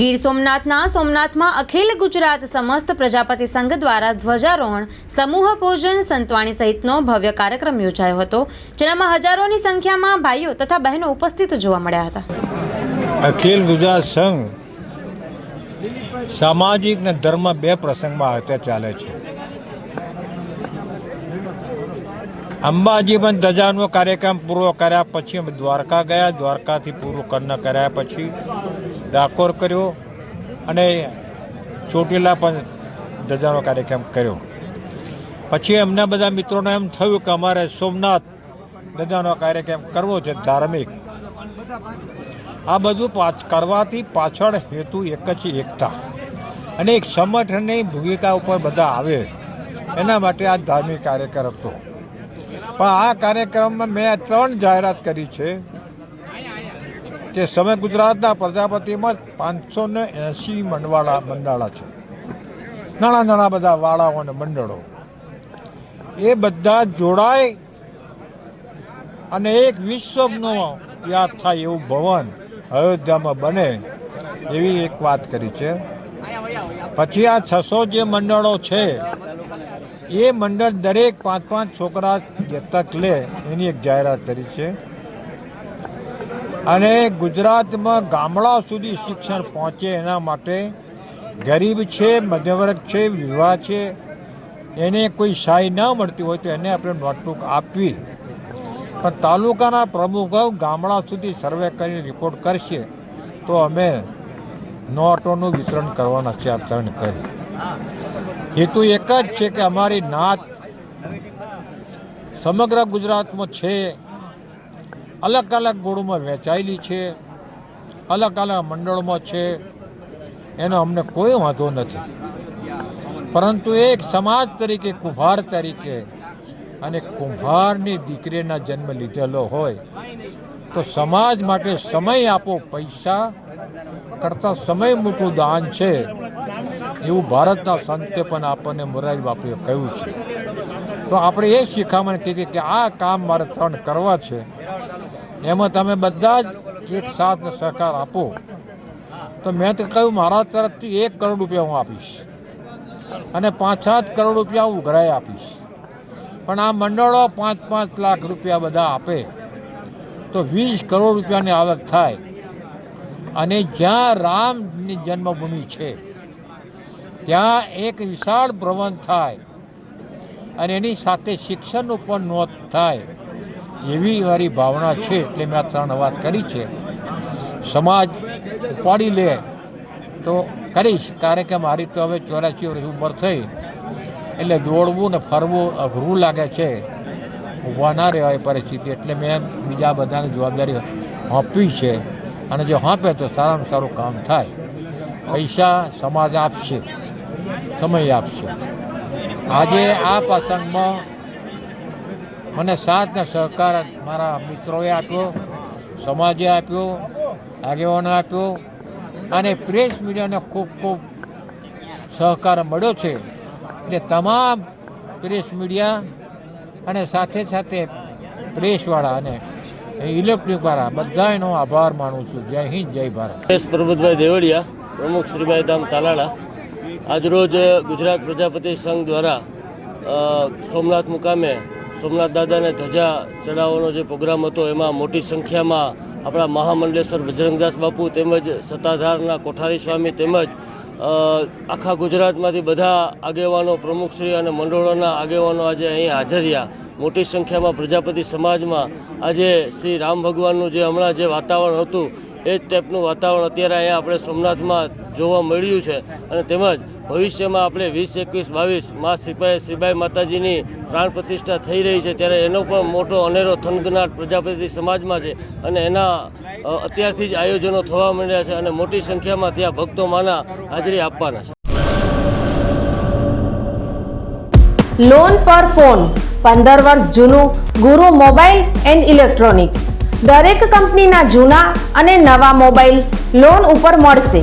ગીર સોમનાથના સોમનાથમાં અખિલ ગુજરાત સમસ્ત પ્રજાપતિ સંઘ દ્વારા ધ્વજારોહણ, સમૂહ ભોજન સંતવાણી સહિતનો ભવ્ય કાર્યક્રમ યોજાયો હતો, જેનામાં હજારોની સંખ્યામાં ભાઈઓ તથા બહેનો ઉપસ્થિત જોવા મળ્યા હતા. અખિલ ગુજરાત સંઘ સામાજિક ને ધર્મ બે પ્રસંગમાં અત્યારે ચાલે છે. અંબાજી પણ ધજાનો કાર્યક્રમ પૂરો કર્યા પછી અમે દ્વારકા ગયા, દ્વારકાથી પૂરું કર્ણ કર્યા પછી ડાકોર કર્યો અને ચોટીલા પણ ધજાનો કાર્યક્રમ કર્યો. પછી એમના બધા મિત્રોને એમ થયું કે અમારે સોમનાથ ધજાનો કાર્યક્રમ કરવો છે ધાર્મિક. આ બધું પાછ, કરવાથી પાછળ હેતુ એક જ એકતા. અને એક સંગઠનની ભૂમિકા ઉપર બધા આવે. એના માટે આ ધાર્મિક કાર્યક્રમ હતો. પણ આ કાર્યક્રમમાં મેં ત્રણ જાહેરાત કરી છે. કે સમય ગુજરાતના પ્રજાપતિમાં પાંચસો ને એંસી મંડવાળા મંડાળા છે. નાના નાના બધા વાળાઓ અને મંડળો. એ બધા જોડાય અને એક વિશ્વનો યાદ થાય એવું ભવન અયોધ્યામાં બને એવી એક વાત કરી છે. પછી આ છસો જે મંડળો છે, એ મંડળ દરેક પાંચ પાંચ છોકરા દત્તક લે એની એક જાહેરાત કરી છે. અને ગુજરાતમાં ગામડા સુધી શિક્ષણ પહોંચે એના માટે ગરીબ છે, મધ્યવર્ગ છે વિવાહ છે, એને કોઈ સહાય ન મળતી હોય તો એને આપણે નોટબુક આપવી. પણ તાલુકાના પ્રમુખો ગામડા સુધી સર્વે કરીને રિપોર્ટ કરશે તો અમે નોટોનું વિતરણ કરવાના છે આ ત્રણ કરી. હેતુ એક જ છે કે અમારી નાત સમગ્ર ગુજરાતમાં છે. અલગ અલગ ગોળમાં વેચાયેલી છે અલગ અલગ મંડળમાં છે, એનો અમને કોઈ વાંધો નથી. પરંતુ એક સમાજ તરીકે, કુંભાર તરીકે અને કુંભારની દીકરીના જન્મ લીધેલો હોય, તો સમાજ માટે સમય આપો, પૈસા કરતાં સમય મોટું દાન છે, એવું ભારતના સંતે પણ આપણને મોરારી બાપુએ કહ્યું છે. તો આપણે એ શિખામણ કીધી કે આ કામ મારે ત્રણ કરવા છે. એમાં તમે બધા જ એક સાથ સહકાર આપો. તો મેં તો કહ્યું, મારા તરફથી એક કરોડ રૂપિયા હું આપીશ અને પાંચ સાત કરોડ રૂપિયા હું ઉઘરાઈ આપીશ. પણ આ મંડળો પાંચ પાંચ લાખ રૂપિયા બધા આપે તો વીસ કરોડ રૂપિયાની આવક થાય. અને જ્યાં રામની જન્મભૂમિ છે, ત્યાં એક વિશાળ ભ્રમણ થાય અને એની સાથે શિક્ષણનું પણ નોંધ થાય. એવી મારી ભાવના છે એટલે મેં આ ત્રણ વાત કરી છે. સમાજ ઉપાડી લે તો કરીશ. કારણ કે મારી તો હવે ચોરાસી વર્ષ ઉંમર થઈ. એટલે દોડવું ને ફરવું અઘરું લાગે છે. ઊભા ના રહેવાય પરિસ્થિતિ. એટલે મેં બીજા બધાને જવાબદારી હોંપી છે. અને જો હોંપે તો સારામાં સારું કામ થાય. પૈસા સમાજ આપશે. સમય આપશે. આજે આ પ્રસંગમાં મને સાથ ને સહકાર મારા મિત્રોએ આપ્યો, સમાજે આપ્યો, આગેવાનો આપ્યો, અને પ્રેસ મીડિયાને ખૂબ ખૂબ સહકાર મળ્યો છે. એટલે તમામ પ્રેસ મીડિયા અને સાથે સાથે પ્રેસવાળા અને ઇલેક્ટ્રિકવાળા બધાનો આભાર માનું છું. જય હિન્દ, જય ભારત. પ્રેસ પ્રબોધભાઈ દેવળિયા, પ્રમુખ શ્રીભાઈ ધામ તાલાળા. આજરોજ ગુજરાત પ્રજાપતિ સંઘ દ્વારા સોમનાથ મુકામે સોમનાથ દાદાને ધજા ચડાવવાનો જે પ્રોગ્રામ હતો, એમાં મોટી સંખ્યામાં આપણા મહામંડલેશ્વર બજરંગદાસ બાપુ તેમજ સત્તાધારના કોઠારી સ્વામી તેમજ આખા ગુજરાતમાંથી બધા આગેવાનો, પ્રમુખશ્રી અને મંડળોના આગેવાનો આજે અહીં હાજર રહ્યા. મોટી સંખ્યામાં પ્રજાપતિ સમાજમાં આજે શ્રી રામ ભગવાનનું જે હમણાં જે વાતાવરણ હતું, એ જ ટાઈપનું વાતાવરણ અત્યારે અહીંયા આપણે સોમનાથમાં જોવા મળ્યું છે. અને તેમજ ભવિષ્યમાં આપણે વીસ, એકવીસ, બાવીસમાં સિપાઈ સિબાઈ માતાજીની પ્રાણ પ્રતિષ્ઠા થઈ રહી છે, ત્યારે એનો પણ મોટો અનેરો થનગનાટ પ્રજાપતિ સમાજમાં છે અને એના અત્યારથી જ આયોજનો થવા માંડ્યા છે અને મોટી સંખ્યામાં ત્યાં ભક્તો માના હાજરી આપવાના છે. લોન પર ફોન પંદર વર્ષ જૂનું, ગુરુ મોબાઈલ એન્ડ ઇલેક્ટ્રોનિક્સ. દરેક કંપનીના જૂના અને નવા મોબાઈલ લોન ઉપર મળશે.